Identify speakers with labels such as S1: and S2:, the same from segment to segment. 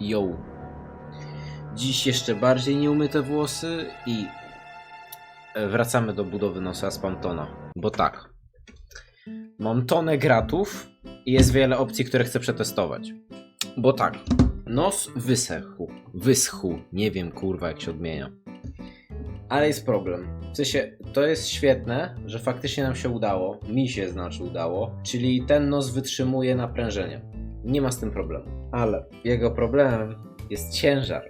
S1: Yo. Dziś jeszcze bardziej nieumyte włosy i e, wracamy do budowy nosa z Pantona. Bo tak. Mam tonę gratów i jest wiele opcji, które chcę przetestować. Bo tak. Nos wysechł. Wyschł. Nie wiem kurwa jak się odmienia. Ale jest problem. W sensie, to jest świetne, że faktycznie nam się udało. Mi się znaczy udało. Czyli ten nos wytrzymuje naprężenie. Nie ma z tym problemu. Ale jego problemem jest ciężar.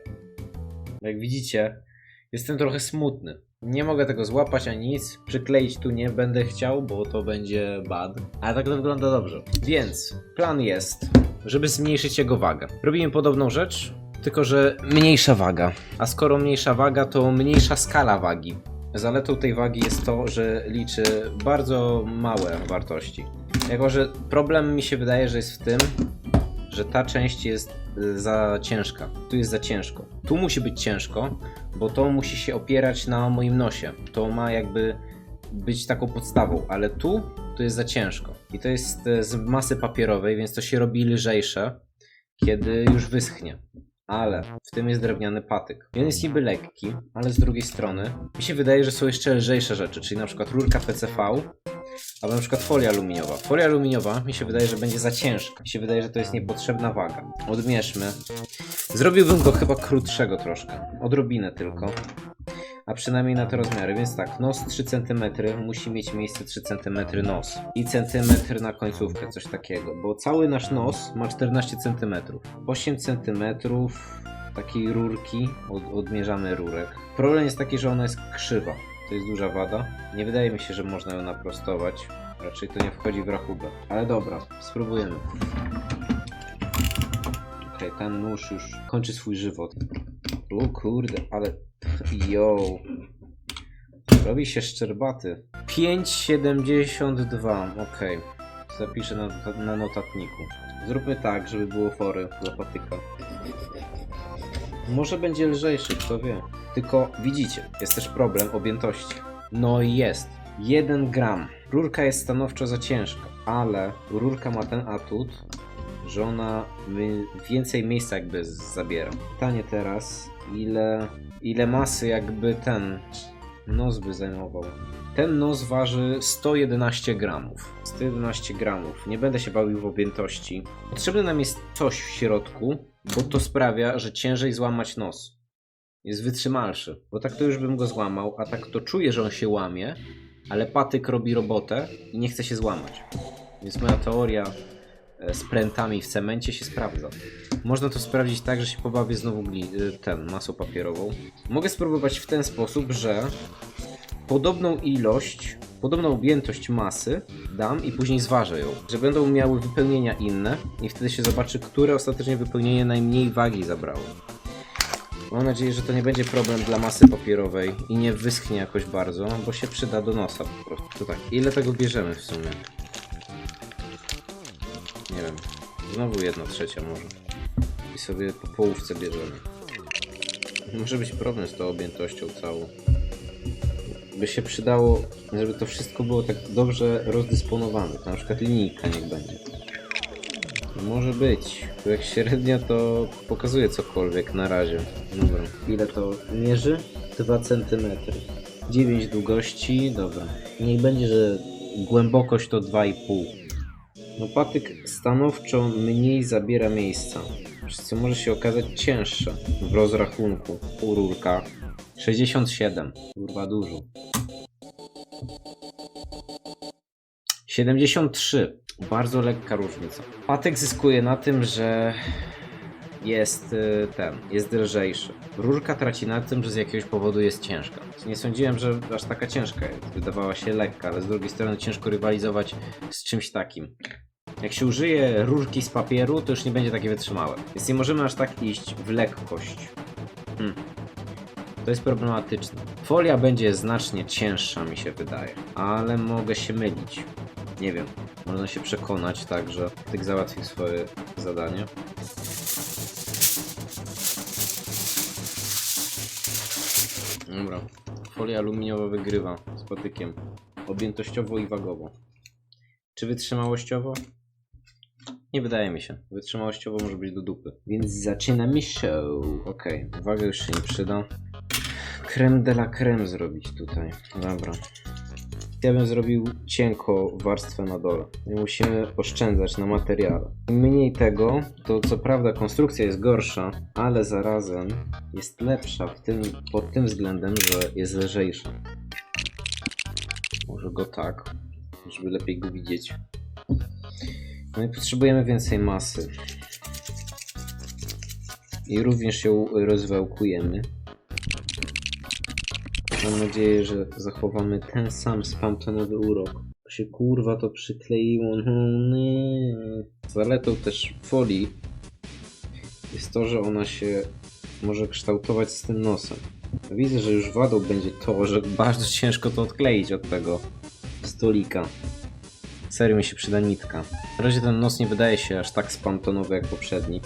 S1: Jak widzicie, jestem trochę smutny. Nie mogę tego złapać ani nic. Przykleić tu nie będę chciał, bo to będzie bad. Ale tak to wygląda dobrze. Więc plan jest, żeby zmniejszyć jego wagę. Robimy podobną rzecz, tylko że mniejsza waga. A skoro mniejsza waga, to mniejsza skala wagi. Zaletą tej wagi jest to, że liczy bardzo małe wartości. Jako, że problem mi się wydaje, że jest w tym, że ta część jest y, za ciężka. Tu jest za ciężko. Tu musi być ciężko, bo to musi się opierać na moim nosie. To ma jakby być taką podstawą, ale tu to jest za ciężko. I to jest e, z masy papierowej, więc to się robi lżejsze, kiedy już wyschnie. Ale w tym jest drewniany patyk. I on jest niby lekki, ale z drugiej strony mi się wydaje, że są jeszcze lżejsze rzeczy, czyli na przykład rurka PCV albo na przykład folia aluminiowa. Folia aluminiowa mi się wydaje, że będzie za ciężka. Mi się wydaje, że to jest niepotrzebna waga. Odmierzmy. Zrobiłbym go chyba krótszego troszkę. Odrobinę tylko. A przynajmniej na te rozmiary, więc tak, nos 3 cm, musi mieć miejsce 3 cm nos. I centymetr na końcówkę, coś takiego, bo cały nasz nos ma 14 cm. 8 cm takiej rurki, od, odmierzamy rurek. Problem jest taki, że ona jest krzywa. To jest duża wada. Nie wydaje mi się, że można ją naprostować. Raczej to nie wchodzi w rachubę. Ale dobra, spróbujemy. Okej, ten nóż już kończy swój żywot. O kurde, ale... Yo. Robi się szczerbaty. 5,72. Okej. Zapiszę na, na notatniku. Zróbmy tak, żeby było fory dla patyka. Może będzie lżejszy, kto wie. Tylko widzicie, jest też problem objętości. No i jest. 1 gram. Rurka jest stanowczo za ciężka, ale rurka ma ten atut, że ona więcej miejsca jakby zabiera. Pytanie teraz, ile, ile masy jakby ten nos by zajmował. Ten nos waży 111 gramów. 111 gramów. Nie będę się bawił w objętości. Potrzebne nam jest coś w środku, bo to sprawia, że ciężej złamać nos. Jest wytrzymalszy. Bo tak to już bym go złamał, a tak to czuję, że on się łamie, ale patyk robi robotę i nie chce się złamać. Więc moja teoria e, z prętami w cemencie się sprawdza. Można to sprawdzić tak, że się pobawię znowu y, ten, masą papierową. Mogę spróbować w ten sposób, że podobną ilość, podobną objętość masy dam i później zważę ją. Że będą miały wypełnienia inne i wtedy się zobaczy, które ostatecznie wypełnienie najmniej wagi zabrało. Mam nadzieję, że to nie będzie problem dla masy papierowej i nie wyschnie jakoś bardzo, bo się przyda do nosa po prostu. To tak, ile tego bierzemy w sumie? Nie wiem. Znowu jedna trzecia może. I sobie po połówce bierzemy. Może być problem z tą objętością całą. By się przydało, żeby to wszystko było tak dobrze rozdysponowane. Na przykład linijka niech będzie. Może być. Jak średnia to pokazuje cokolwiek na razie. Dobra. Ile to mierzy? 2 cm. 9 długości. Dobra. Niech będzie, że głębokość to 2,5. No patyk stanowczo mniej zabiera miejsca, co może się okazać cięższe w rozrachunku u rurka. 67, kurwa dużo. 73, bardzo lekka różnica. Patyk zyskuje na tym, że jest y, ten, jest lżejszy. Rurka traci na tym, że z jakiegoś powodu jest ciężka. Nie sądziłem, że aż taka ciężka jest. Wydawała się lekka, ale z drugiej strony ciężko rywalizować z czymś takim. Jak się użyje rurki z papieru, to już nie będzie takie wytrzymałe. Więc nie możemy aż tak iść w lekkość. Hmm. To jest problematyczne. Folia będzie znacznie cięższa, mi się wydaje. Ale mogę się mylić. Nie wiem. Można się przekonać tak, że Tyk załatwił swoje zadanie. Dobra. Folia aluminiowa wygrywa z patykiem. Objętościowo i wagowo. Czy wytrzymałościowo? Nie wydaje mi się. Wytrzymałościowo może być do dupy. Więc zaczynamy show. Okej, uwaga już się nie przyda. Creme de la creme zrobić tutaj. Dobra. Ja bym zrobił cienko warstwę na dole. Musimy oszczędzać na materiale. Mniej tego, to co prawda konstrukcja jest gorsza, ale zarazem jest lepsza w tym, pod tym względem, że jest lżejsza. Może go tak, żeby lepiej go widzieć. No i potrzebujemy więcej masy. I również ją rozwałkujemy. Mam nadzieję, że zachowamy ten sam spamtonowy urok. Się kurwa to przykleiło. No nie. Zaletą też folii jest to, że ona się może kształtować z tym nosem. Widzę, że już wadą będzie to, że bardzo ciężko to odkleić od tego stolika. Serio mi się przyda nitka. Na razie ten nos nie wydaje się aż tak spamtonowy jak poprzedni.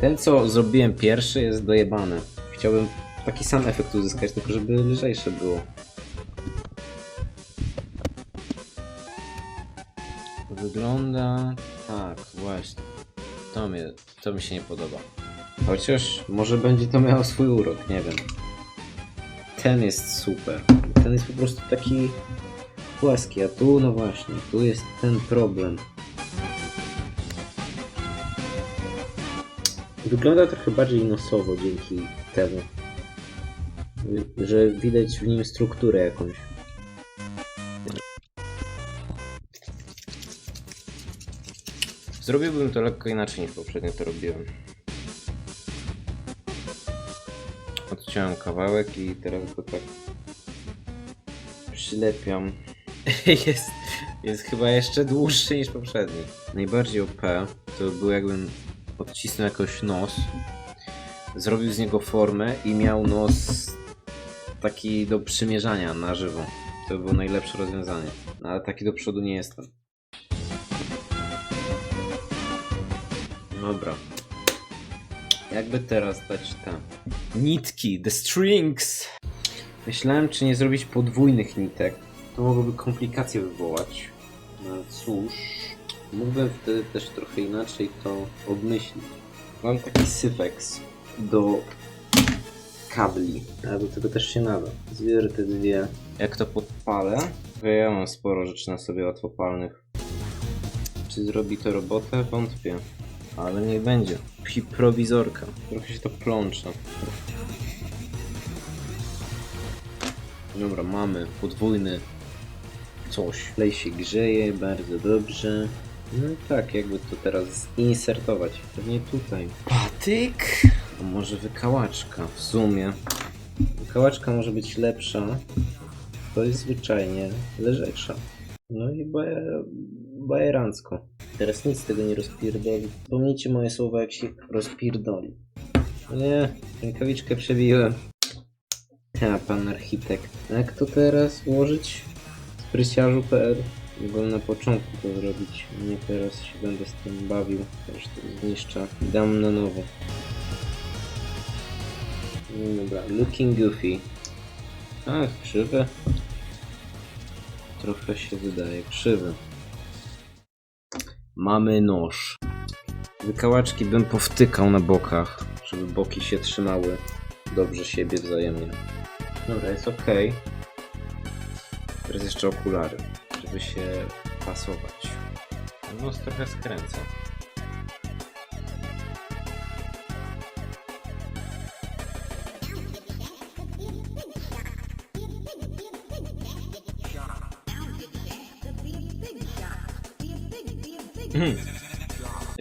S1: Ten co zrobiłem pierwszy jest dojebany. Chciałbym taki sam efekt uzyskać, tylko żeby lżejsze było. Wygląda tak, właśnie. To mi, to mi się nie podoba. Chociaż może będzie to miało swój urok, nie wiem. Ten jest super. Ten jest po prostu taki płaski, a tu no właśnie, tu jest ten problem. Wygląda trochę bardziej nosowo dzięki temu, że widać w nim strukturę jakąś. Zrobiłbym to lekko inaczej niż poprzednio to robiłem. Odciąłem kawałek i teraz go tak przylepiam. jest, jest chyba jeszcze dłuższy niż poprzedni. Najbardziej OP to był jakbym odcisnął jakoś nos, zrobił z niego formę i miał nos taki do przymierzania na żywo. To było najlepsze rozwiązanie. No, ale taki do przodu nie jestem. Dobra. Jakby teraz dać te nitki, the strings. Myślałem, czy nie zrobić podwójnych nitek. To mogłoby komplikacje wywołać. No cóż, mógłbym wtedy też trochę inaczej to obmyślić. Mam taki syfeks do kabli, a do tego też się nada. Zbierę te dwie. Jak to podpalę, to ja mam sporo rzeczy na sobie łatwopalnych. Czy zrobi to robotę? Wątpię. Ale niech będzie. Pi- Prowizorka. Trochę się to plącze. Dobra, mamy podwójny coś. Klej się grzeje, bardzo dobrze. No i tak, jakby to teraz zinsertować. Pewnie tutaj. Patyk? A może wykałaczka? W sumie. Wykałaczka może być lepsza. To jest zwyczajnie lżejsza. No i baje- bajerancko. Teraz nic z tego nie rozpierdoli. Pomnijcie moje słowa, jak się rozpierdoli. Nie, rękawiczkę przebiłem. Ja, pan architekt. Jak to teraz ułożyć? Z prysiarzu.pl Mogłem na początku to zrobić. Nie teraz się będę z tym bawił. Też to zniszczę. Dam na nowo. No Dobra, looking goofy. Ach, krzywe. Trochę się wydaje krzywy. Mamy nóż. Wykałaczki bym powtykał na bokach, żeby boki się trzymały dobrze siebie wzajemnie. Dobra, jest ok. Teraz jeszcze okulary, żeby się pasować. Nos trochę skręca.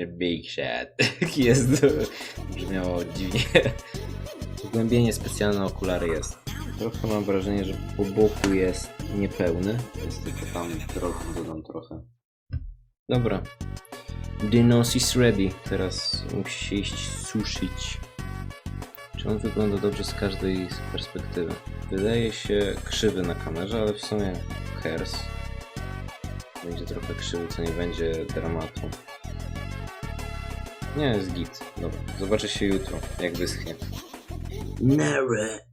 S1: Big shot. Jest. Brzmiało dziwnie. Zgłębienie specjalne okulary jest. Trochę mam wrażenie, że po boku jest niepełny. Jest tylko tam trochę, dodam trochę. Dobra. Nose is ready. Teraz musi się iść suszyć. Czy on wygląda dobrze z każdej perspektywy? Wydaje się krzywy na kamerze, ale w sumie cares. Będzie trochę krzywy, co nie będzie dramatu. Nie, jest git. Dobra, zobaczę się jutro, jak wyschnie. Nara.